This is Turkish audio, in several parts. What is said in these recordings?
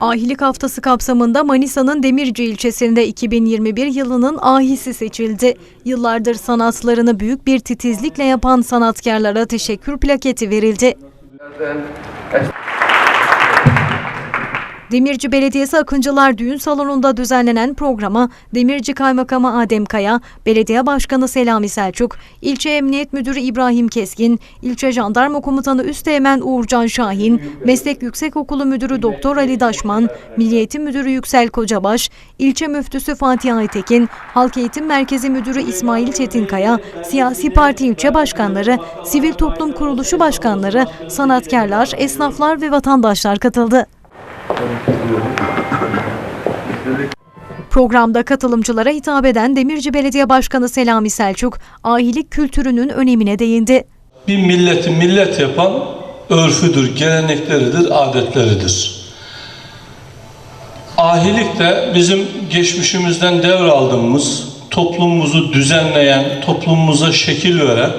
Ahilik Haftası kapsamında Manisa'nın Demirci ilçesinde 2021 yılının ahisi seçildi. Yıllardır sanatlarını büyük bir titizlikle yapan sanatkarlara teşekkür plaketi verildi. Demirci Belediyesi Akıncılar Düğün Salonu'nda düzenlenen programa Demirci Kaymakamı Adem Kaya, Belediye Başkanı Selami Selçuk, İlçe Emniyet Müdürü İbrahim Keskin, İlçe Jandarma Komutanı Üsteğmen Uğurcan Şahin, Meslek Yüksekokulu Müdürü Doktor Ali Daşman, Milli Eğitim Müdürü Yüksel Kocabaş, İlçe Müftüsü Fatih Aytekin, Halk Eğitim Merkezi Müdürü İsmail Çetinkaya, siyasi parti ilçe başkanları, sivil toplum kuruluşu başkanları, sanatkarlar, esnaflar ve vatandaşlar katıldı. Programda katılımcılara hitap eden Demirci Belediye Başkanı Selami Selçuk, ahilik kültürünün önemine değindi. Bir milleti millet yapan örfüdür, gelenekleridir, adetleridir. Ahilik de bizim geçmişimizden devraldığımız, toplumumuzu düzenleyen, toplumumuza şekil veren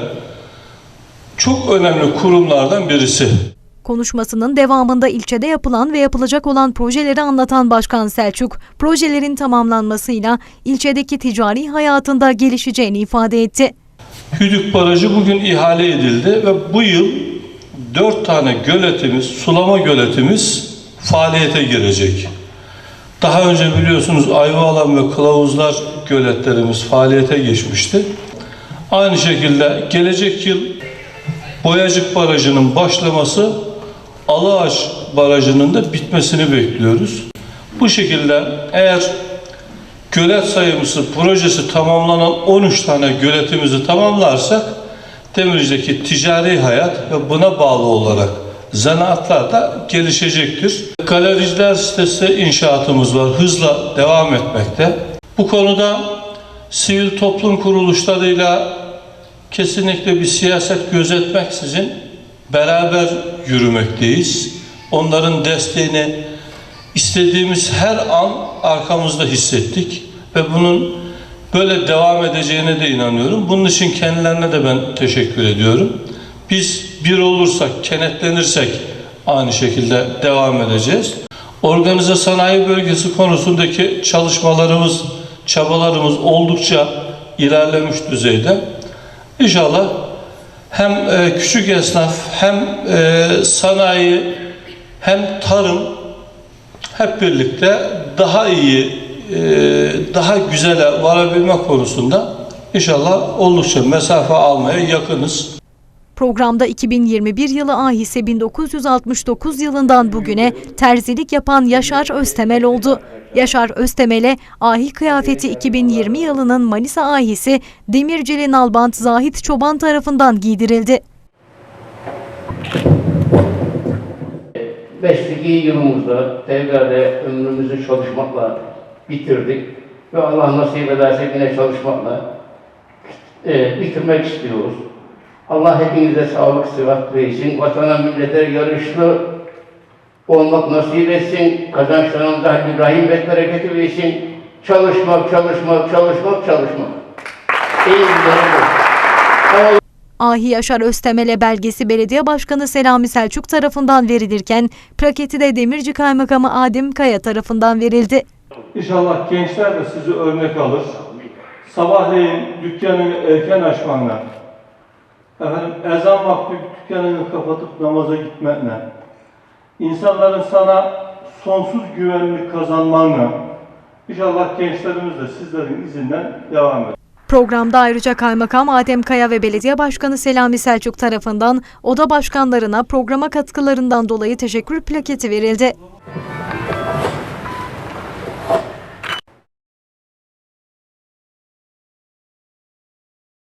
çok önemli kurumlardan birisi. Konuşmasının devamında ilçede yapılan ve yapılacak olan projeleri anlatan Başkan Selçuk, projelerin tamamlanmasıyla ilçedeki ticari hayatında gelişeceğini ifade etti. Hüdük Barajı bugün ihale edildi ve bu yıl dört tane göletimiz, sulama göletimiz faaliyete girecek. Daha önce biliyorsunuz Ayvalan ve Kılavuzlar göletlerimiz faaliyete geçmişti. Aynı şekilde gelecek yıl Boyacık Barajı'nın başlaması, Alıağaç Barajı'nın da bitmesini bekliyoruz. Bu şekilde eğer gölet sayımızı, projesi tamamlanan 13 tane göletimizi tamamlarsak Demirci'deki ticari hayat ve buna bağlı olarak zanaatlar da gelişecektir. Galericiler sitesi inşaatımız var. Hızla devam etmekte. Bu konuda sivil toplum kuruluşlarıyla kesinlikle bir siyaset gözetmeksizin beraber yürümekteyiz. Onların desteğini istediğimiz her an arkamızda hissettik ve bunun böyle devam edeceğine de inanıyorum. Bunun için kendilerine de ben teşekkür ediyorum. Biz bir olursak, kenetlenirsek aynı şekilde devam edeceğiz. Organize sanayi bölgesi konusundaki çalışmalarımız, çabalarımız oldukça ilerlemiş düzeyde. İnşallah hem e, küçük esnaf hem e, sanayi hem tarım hep birlikte daha iyi, e, daha güzele varabilme konusunda inşallah oldukça mesafe almaya yakınız. Programda 2021 yılı ahisi 1969 yılından bugüne terzilik yapan Yaşar Öztemel oldu. Yaşar Öztemel'e ahil kıyafeti 2020 yılının Manisa ahisi Demircili Nalbant Zahit Çoban tarafından giydirildi. Mesleki yılımızda devlerde ömrümüzü çalışmakla bitirdik ve Allah nasip ederse yine çalışmakla e, bitirmek istiyoruz. Allah hepinize sağlık, sıhhat versin. Vatana, millete yarışlı olmak nasip etsin. Kazançlarımıza İbrahim ve bereketi versin. Çalışmak, çalışmak, çalışmak, çalışmak. İyi günler. Ahi Yaşar Öztemel'e belgesi Belediye Başkanı Selami Selçuk tarafından verilirken plaketi de Demirci Kaymakamı Adem Kaya tarafından verildi. İnşallah gençler de sizi örnek alır. Sabahleyin dükkanını erken açmanla, efendim ezan vakti dükkanını kapatıp namaza gitmenle, insanların sana sonsuz güvenlik kazanmanla, inşallah gençlerimiz de sizlerin izinden devam eder. Programda ayrıca Kaymakam Adem Kaya ve Belediye Başkanı Selami Selçuk tarafından oda başkanlarına programa katkılarından dolayı teşekkür plaketi verildi.